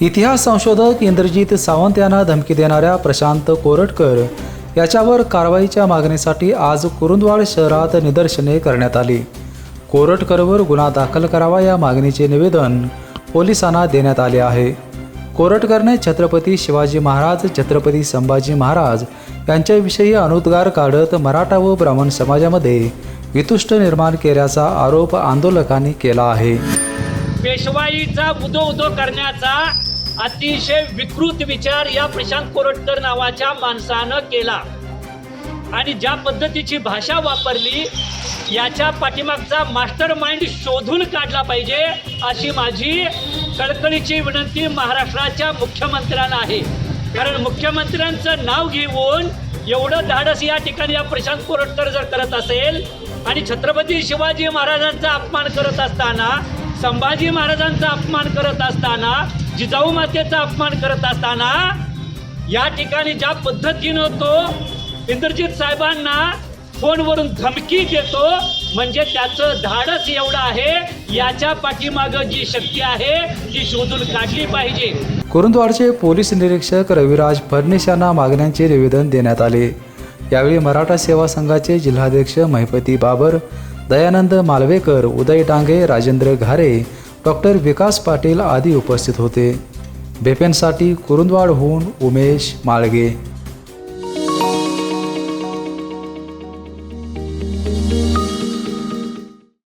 इतिहास संशोधक इंद्रजित सावंत यांना धमकी देणाऱ्या प्रशांत कोरटकर याच्यावर कारवाईच्या मागणीसाठी आज कुरुंदवाड शहरात निदर्शने करण्यात आली. कोरटकरवर गुन्हा दाखल करावा या मागणीचे निवेदन पोलिसांना देण्यात आले आहे. कोरटकरने छत्रपती शिवाजी महाराज छत्रपती संभाजी महाराज यांच्याविषयी अनुद्गार काढत मराठा व ब्राह्मण समाजामध्ये वितुष्ट निर्माण केल्याचा आरोप आंदोलकांनी केला आहे. पेशवाईचा उदो उदो करण्याचा अतिशय विकृत विचार या प्रशांत कोरटकर नावाच्या माणसानं केला. आणि ज्या पद्धतीची भाषा वापरली याच्या पाठीमागचा मास्टर माइंड शोधून काढला पाहिजे अशी माझी कळकळीची विनंती महाराष्ट्राच्या मुख्यमंत्र्यांना आहे. कारण मुख्यमंत्र्यांचं नाव घेऊन एवढं धाडस या ठिकाणी या प्रशांत कोरटकर जर करत असेल आणि छत्रपती शिवाजी महाराजांचा अपमान करत असताना संभाजी महाराजांचा अपमान करत असताना जिजाऊ मातेचा अपमान करत असताना या ठिकाणी ज्या पद्धतीनं तो इंद्रजित साहेबांना फोनवरून धमकी देतो म्हणजे त्याचं धाडस एवढं आहे याच्या पाठीमागं जी शक्ती आहे ती शोधून काढली पाहिजे. कुरुंदवाडचे पोलीस निरीक्षक रविराज फडणीस यांना मागण्यांचे निवेदन देण्यात आले. यावेळी मराठा सेवा संघाचे जिल्हाध्यक्ष महिपती बाबर दयानंद मालवेकर उदय टांगे राजेंद्र घारे डॉक्टर विकास पाटील आदी उपस्थित होते. बेपेनसाठी कुरुंदवाडहून उमेश माळगे.